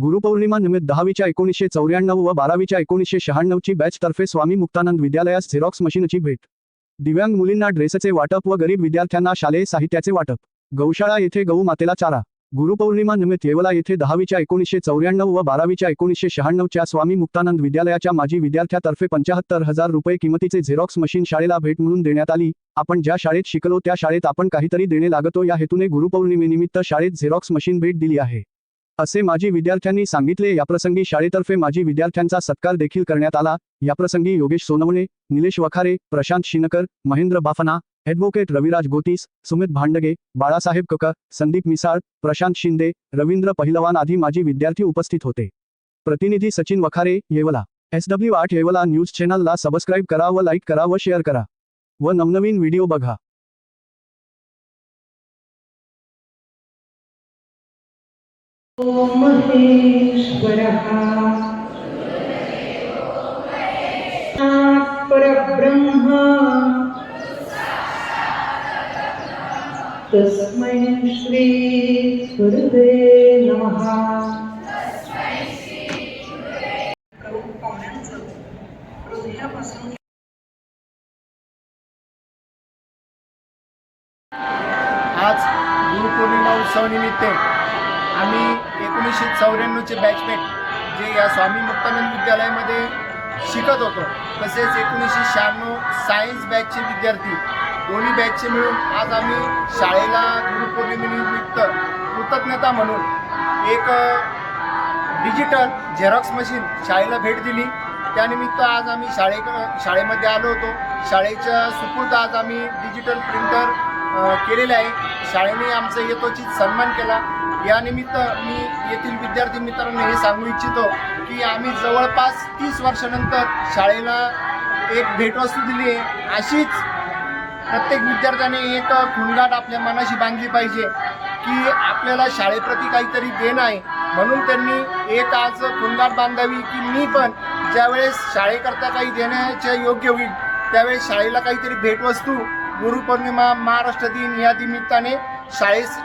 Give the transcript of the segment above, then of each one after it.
गुरुपौर्णिमा निमित्त दहावीच्या एकोणीसशे चौऱ्याण्णव व बारावीच्या एकोणीसशे शहाण्णवची बॅचतर्फे स्वामी मुक्तानंद विद्यालयास झेरॉक्स मशीनची भेट. दिव्यांग मुलींना ड्रेसचे वाटप व गरीब विद्यार्थ्यांना शालेय साहित्याचे वाटप. गौशाळा येथे गौ मातेला चारा. गुरुपौर्णिमा निमित्त येवला येथे दहावीच्या एकोणीसशे चौऱ्याण्णव व बारावीच्या एकोणीसशे शहाण्णवच्या स्वामी मुक्तानंद विद्यालयाच्या माजी विद्यार्थ्यातर्फे पंचाहत्तर हजार रुपये किमतीचे झेरॉक्स मशीन शाळेला भेट म्हणून देण्यात आली. आपण ज्या शाळेत शिकलो त्या शाळेत आपण काहीतरी देणे लागतो या हेतूने गुरुपौर्णिमेनिमित्त शाळेत झेरॉक्स मशीन भेट दिली आहे. असे माजी विद्यार्थ्यांनी सांगितले. याप्रसंगी शाळेतर्फे माजी विद्यार्थ्यांचा सत्कार देखील करण्यात आला. याप्रसंगी योगेश सोनवणे निलेश वखारे प्रशांत शिनकर महेंद्र बाफना ॲडव्होकेट रविराज गोतीस सुमित भांडगे बाळासाहेब ककर संदीप मिसाळ प्रशांत शिंदे रवींद्र पहिलवान आदी माजी विद्यार्थी उपस्थित होते. प्रतिनिधी सचिन वखारे येवला. एसडब्ल्यू आठ येवला न्यूज चॅनलला सबस्क्राईब करा व लाईक करा व शेअर करा. व नवनवीन व्हिडिओ बघा. महेश्वरः परब्रह्म तस्मै श्री गुरुवे नमः आज गुरुपौर्णिमा उत्सवानिमित्त आम्ही एकोणीसशे चौऱ्याण्णवचे बॅचमेट जे या स्वामी मुक्तानंद विद्यालयामध्ये शिकत होतो तसेच एकोणीसशे शहाण्णव सायन्स बॅचचे विद्यार्थी दोन्ही बॅचचे मिळून आज आम्ही शाळेला गुरुपौर्णिमेनिमित्त कृतज्ञता म्हणून एक डिजिटल झेरॉक्स मशीन शाळेला भेट दिली. त्यानिमित्त आज आम्ही शाळे शाळेमध्ये आलो होतो. शाळेच्या सुपूर्द आज आम्ही डिजिटल प्रिंटर केलेले आहे. शाळेने आमचा यथोचित सन्मान केला. यानिमित्त मी येथील विद्यार्थी मित्रांना हे सांगू इच्छितो की आम्ही जवळपास तीस वर्षानंतर शाळेला एक भेटवस्तू दिली आहे. अशीच प्रत्येक विद्यार्थ्याने एक खुणगाट आपल्या मनाशी बांधली पाहिजे की आपल्याला शाळेप्रती काहीतरी देणं आहे. म्हणून त्यांनी एक आज खुणगाट बांधावी की मी पण ज्यावेळेस शाळेकरता काही देण्याच्या योग्य होईल त्यावेळेस शाळेला काहीतरी भेटवस्तू गुरुपौर्णिमा महाराष्ट्र दिन या निमित्ताने शाळेस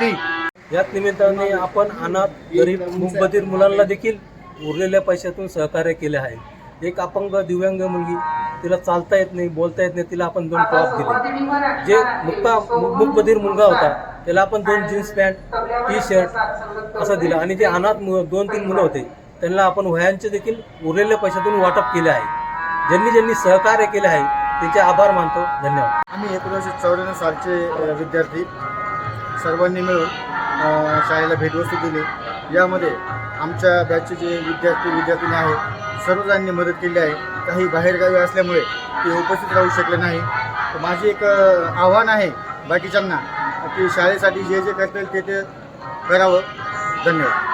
दी देईल याच निमित्ताने आपण अनाथ गरीब मूकबधीर मुलांना देखील उरलेल्या पैशातून सहकार्य केले आहे. एक अपंग दिव्यांग मुलगी तिला चालता येत नाही बोलता येत नाही तिला आपण दोन टॉप दिले. जे मुक्ता मुकबधीर मुलगा होता त्याला आपण दोन जीन्स पॅन्ट टी शर्ट असं दिलं. आणि जे अनाथ मु दोन तीन मुलं होते त्यांना आपण वह्यांचे देखील उरलेल्या पैशातून वाटप केले आहे. ज्यांनी ज्यांनी सहकार्य केले आहे त्यांचे आभार मानतो. धन्यवाद. आम्ही एकोणीसशे चौऱ्याण्णव सालचे विद्यार्थी सर्वांनी मिळून शाळेला भेटवस्तू दिली. यामध्ये आमच्या बॅचचे जे विद्यार्थी विद्यार्थिनी आहेत सर्वजणांनी मदत केली आहे. काही बाहेरगावी असल्यामुळे ते उपस्थित राहू शकले नाही. तर एक आव्हान आहे बाकीच्यांना की शाळेसाठी जे जे करता येईल ते ते करावं. धन्यवाद.